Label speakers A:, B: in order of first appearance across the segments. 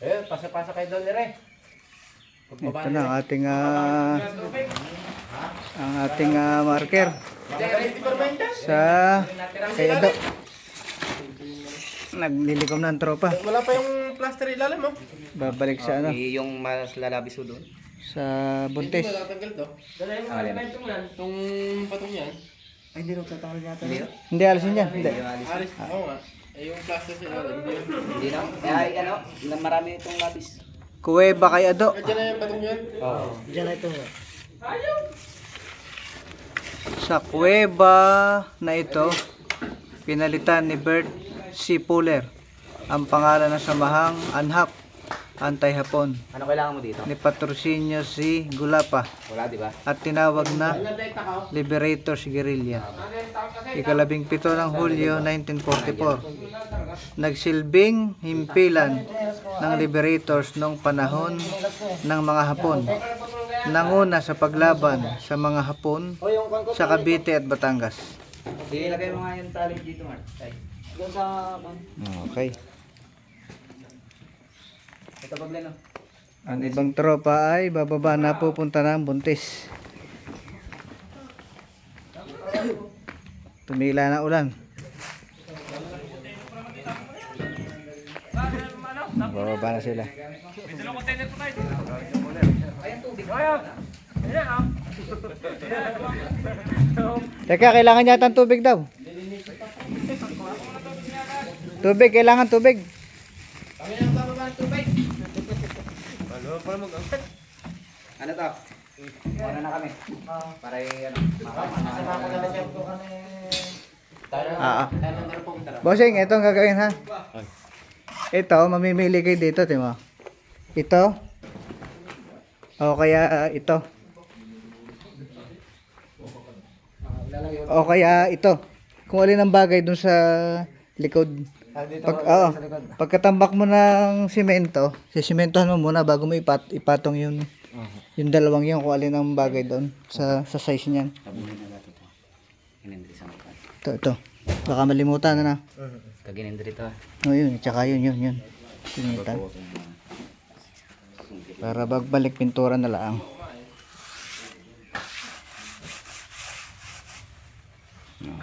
A: Eh, pasa-pasa kayo doon, Lere.
B: Ito na ang ating ah, ang ating ah, marker sa kay Ado. Naglilikom na ang tropa.
A: Wala pa yung plaster ilalim, oh.
B: Babalik sa ano
C: yung mas lalabis doon.
B: sa buntis.
A: Itong patong yan.
C: Ay, hindi rin tatanggal yata. Hindi.
B: Alisin yan. Hindi.
A: Alis. Oo nga. Eh, yung plaster sa ilalim. Hindi yun.
C: Hindi na. Ay, ano, na marami itong labis.
B: Kuweba kay Ado.
A: Ah, dyan na yung patong yan.
C: Oo.
A: Dyan na ito.
B: Sa kuweba na ito, pinalitan ni Bert C. Puller ang pangalan ng samahang Anhap Anti-Hapon
C: Ano kailangan mo dito?
B: ni Patrocinio C. Gulapa
C: Wala, di ba?
B: at tinawag na Liberators Guerrilla. Ikalabing pito ng Hulyo 1944. Nagsilbing himpilan ng Liberators noong panahon ng mga Hapon. Nanguna sa paglaban sa mga Hapon sa Cavite at Batangas.
C: Ilagay mo nga yung tali dito, Mark. Ay. Doon sa...
B: Okay.
C: Ito pa, Glenn, oh.
B: Ang ibang tropa ay bababa na pupunta ng buntis. Tumila na ulan. Bababa na sila. Teka, kailangan yata ng tubig daw. Tubig, kailangan tubig.
C: Ano to? Ano na kami? Para yung ano, makakama.
B: Ah, ah. Bossing, ito ang gagawin ha. Ito, mamimili kayo dito, timo. Ito. O kaya ah, ito. O kaya ito. Kung alin ang bagay dun sa likod. Pag, oo, pagkatambak mo ng simento, sisimentohan mo muna bago mo ipat, ipatong yung yung dalawang yun kung alin ang bagay doon sa sa size niyan.
C: Ito.
B: Ito. Baka malimutan na na.
C: Kaginindri ito. ah.
B: Oh, yun. Tsaka yun, yun, yun. Sinitan. Para bagbalik pintura na lang.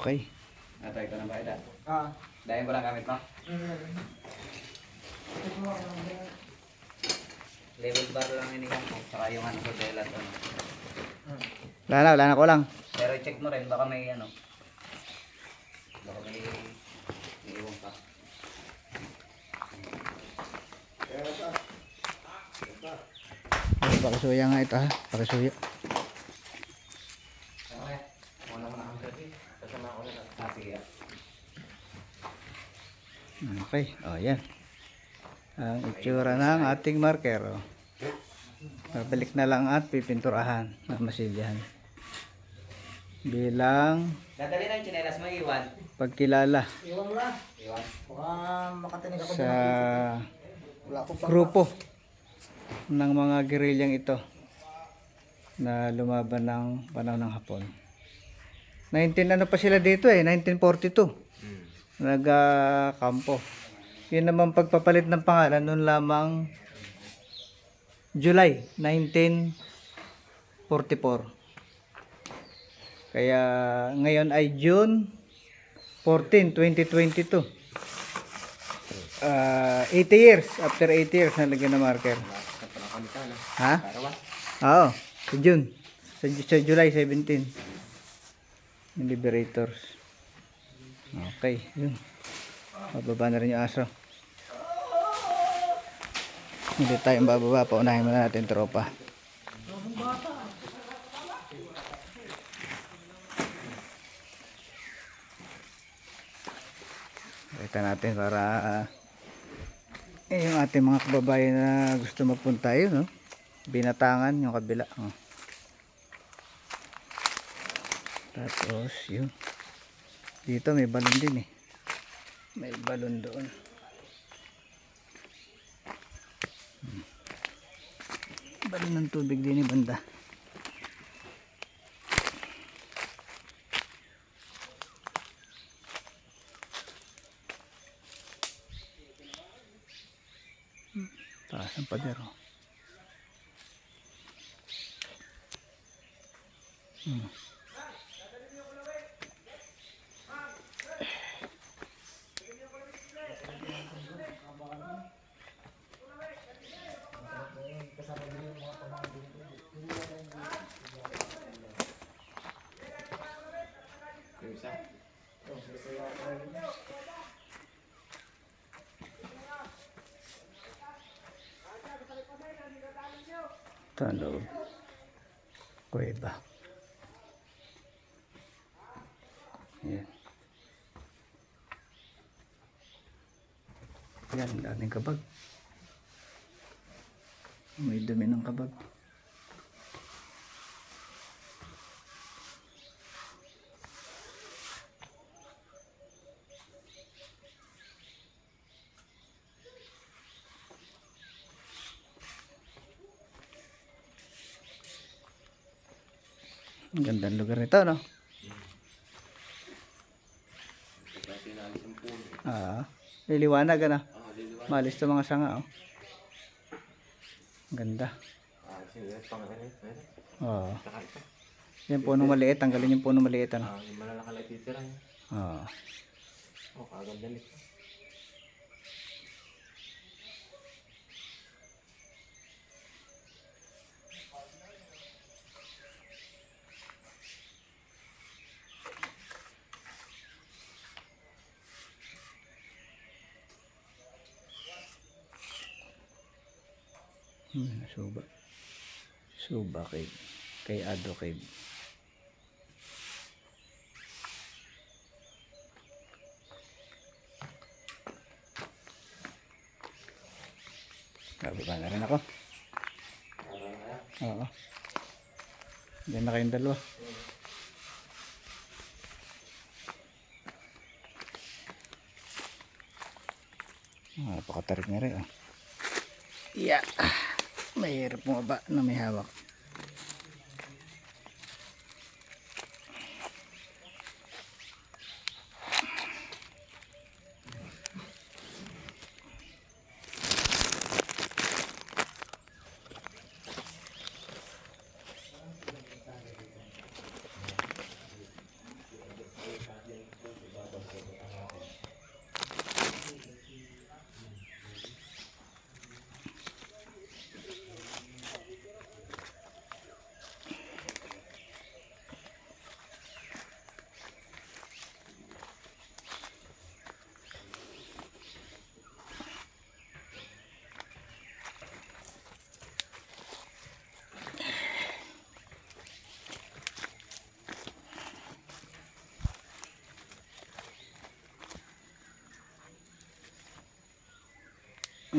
B: Okay.
C: Ito, ito na ba ito? Ah. Dahil ko lang gamit mo? Level bar lang inikan ko. Saka yung ano sa telat. Ano.
B: Wala na, wala na ko lang.
C: Pero check mo rin, baka may ano. Baka may may iwan pa.
B: Pakisuya nga ito ha. Pakisuya.
C: Okay. Muna muna kami kasi. Kasama ako na. Ah, sige. ah.
B: Okay. O, oh, yan. Ang itsura ng ating marker. Oh. Babalik na lang at pipinturahan na masilyahan. Bilang
C: Dadali na yung chinelas mo, iwan.
B: pagkilala
A: Iwan na.
C: Iwan.
A: Baka makatinig ako
B: sa
A: Wala ko
B: grupo ng mga gerilyang ito na lumaban ng panahon ng Hapon. 19 ano pa sila dito eh, 1942. Nagkampo. Yun naman pagpapalit ng pangalan noon lamang July 1944. Kaya ngayon ay June 14, 2022. Ah, 80 years. After 80 years, nalagyan na marker. Ha? Oo. Sa June. Sa, sa July 17. Yung Liberators. Okay. Yun. Bababa na rin yung aso. Hindi tayong bababa. Paunahin muna natin tropa. Kita natin para ah, eh, yung ating mga kababayan na gusto magpunta yun, no? Binatangan yung kabila. Oh. Tapos, yun. Dito may balon din eh. May balon doon. Balon ng tubig din banda. Taas ng pader oh. Hmm.
A: Yung isa.
B: Ito ang loob. Kuweba. Yan. Yan, daming kabag. May dumi ng kabag. Gandang lugar nito, no? Ah, liliwanag, ano? Malis to mga sanga, oh. Ganda. Oo.
A: Ito.
B: Yung puno maliit, tanggalin yung puno maliit, ano?
A: Ah, yung malalaki lang titira yun.
B: Oo.
A: Oh, kaganda nito.
B: Hmm, suba. Suba cave. Kay Ado cave. Bababa na rin ako. Oo. Diyan na kayong dalawa. Ah, Napakatarik na rin. Oh. Yeah. Mahirap bumaba na may hawak.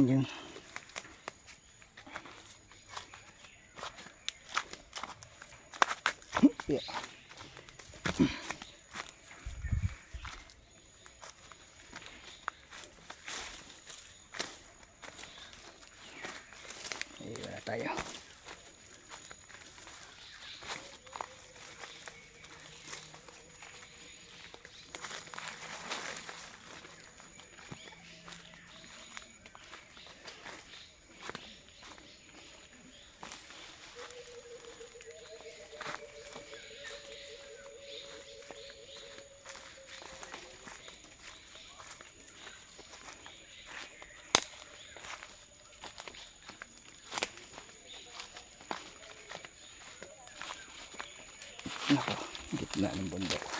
B: Ayan. Yeah. Iwan na tayo. Nako, gitna ng bundok.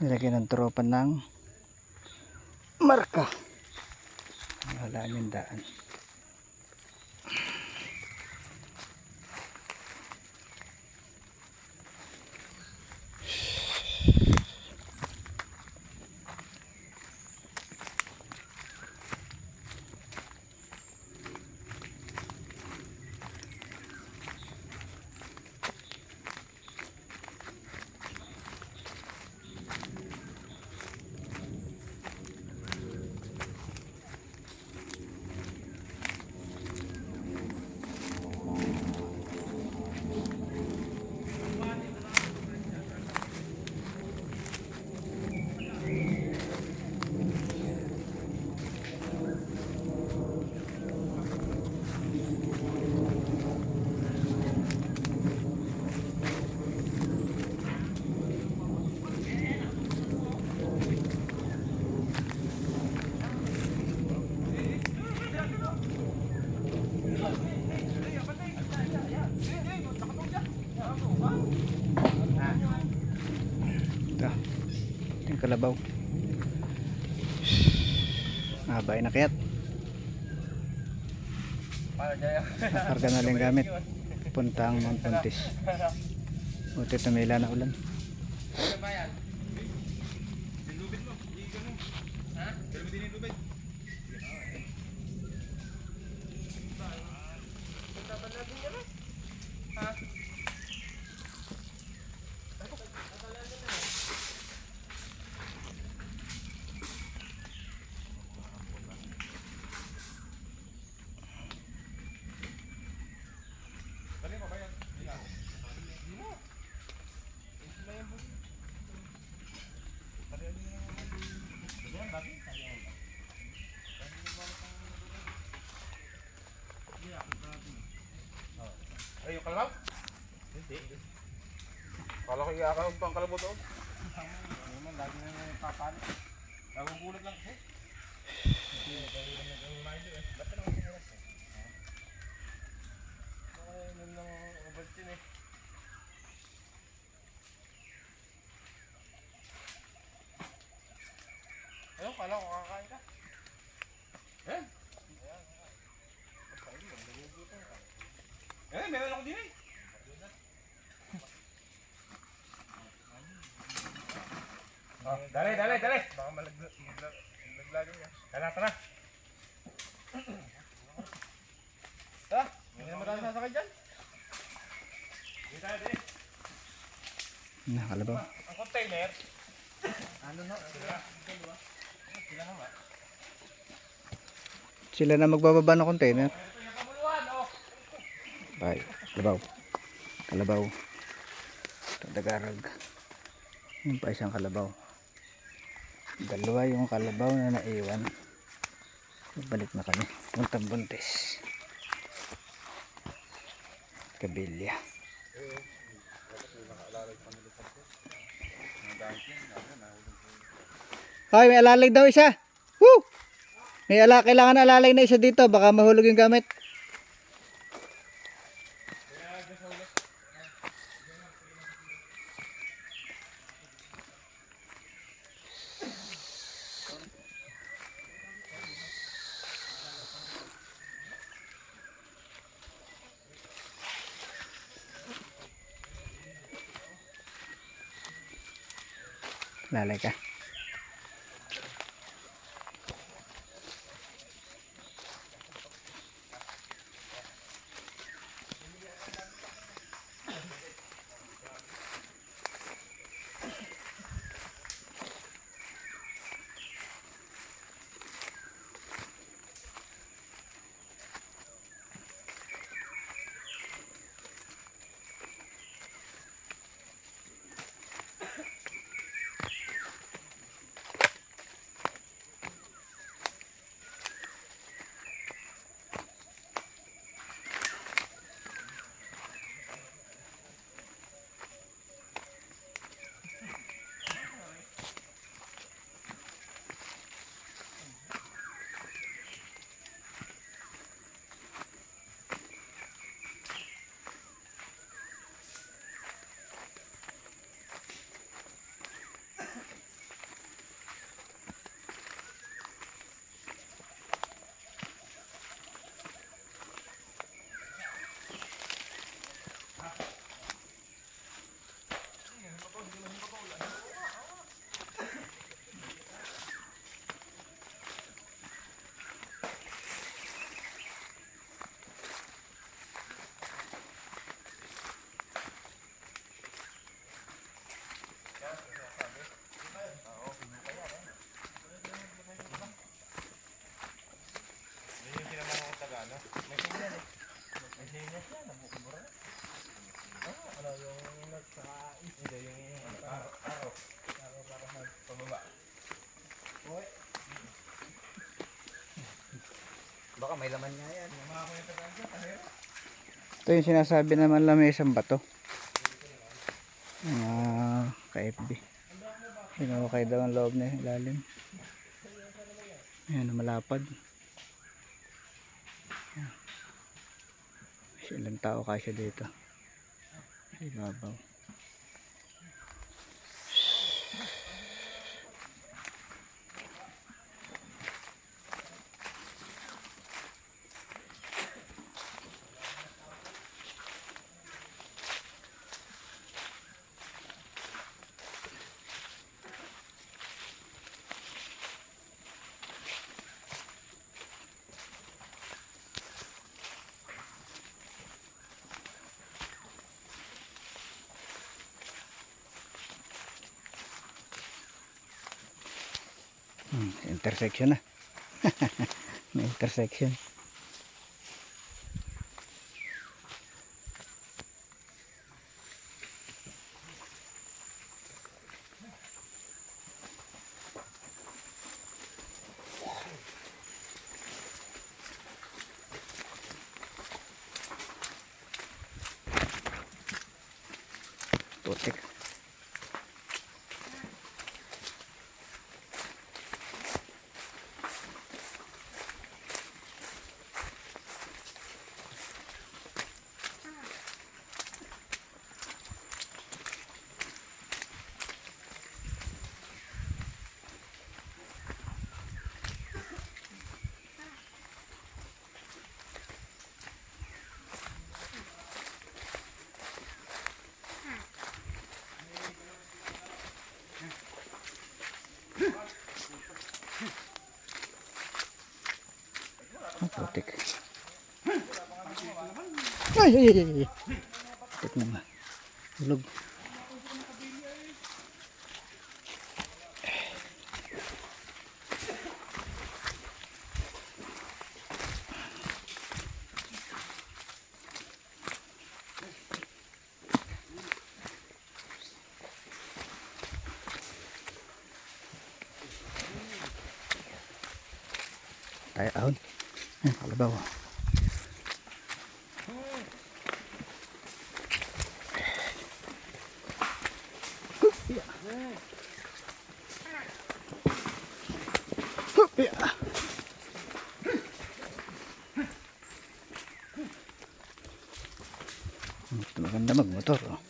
B: Nilagyan ng tropa ng marka. Wala yung daan kalabaw. Mabay na kayat karga na lang gamit. Puntang Mount Puntis buti tumila na ulan
A: Kala ko iakawag pa ang kalabaw doon. Ano naman, lagi na yung papalit. Nagugulat lang kasi. Ayun, kala ko kakain ka. Eh? Eh, meron ako din eh. Oh, dali, dali, dali. Baka malaglagan niya. Tara, tara. Tara, hindi naman tayo sasakay dyan. Hindi tayo, dali.
B: na kalabaw
A: Ang container. Ano na? Sila.
B: Na magbababa ng container. Bye. Kalabaw. Kalabaw. Tagarag. Yung pa isang kalabaw. Dalawa yung kalabaw na naiwan. Balik na kami. Puntang buntis. Kabilya. Ay, may alalay daw isa. Woo! May ala, kailangan alalay na isa dito. Baka mahulog yung gamit. อะไรกัน
D: yung araw, araw, araw para magpababa. Okay.
C: Baka may laman nga yan. Mga ko yung tatansa.
B: Ito yung sinasabi naman lang may isang bato. Mga uh, ka-FB. Pinukay daw ang loob na ilalim. Ayan, malapad. Ayan. Ilang tao kasya dito. Ay, babaw. Hmm, intersection na. May Putik. Ay, ay, ay, ay. Putik na nga. Hulog. Tayo ahon. Hupya. Ito maganda magmotor. Oh.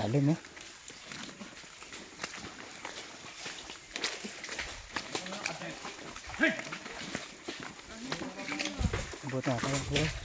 B: Ang Lalim eh. Abot na ako. bro.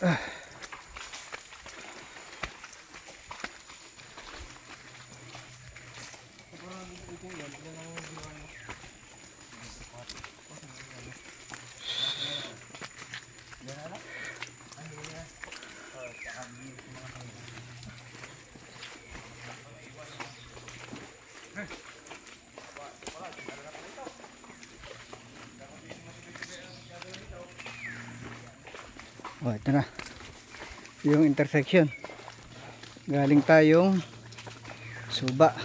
B: Uh. Oh, ito na. Yung intersection. Galing tayong Suba.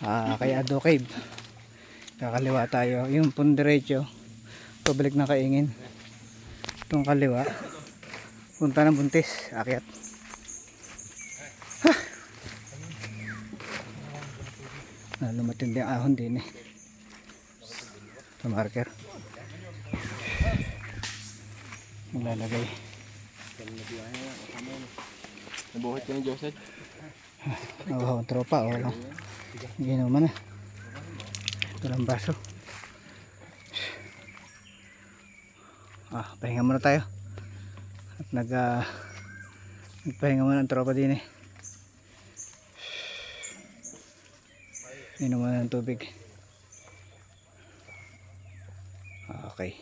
B: Ah, kay Ado Cave. Kakaliwa tayo. Yung pun diretso. Pabalik na kaingin. Itong kaliwa. Punta ng buntis. Akyat. Ha! Lalo matindi ang ahon din eh. Sa marker. Nilalagay.
A: Nabuhat ka ni Joseph.
B: Oh, tropa, oh. lang. Ginuman na. Walang baso. Ah, pahinga muna tayo. At nag ah, nagpahinga muna ang tropa din eh. Inom muna ng tubig.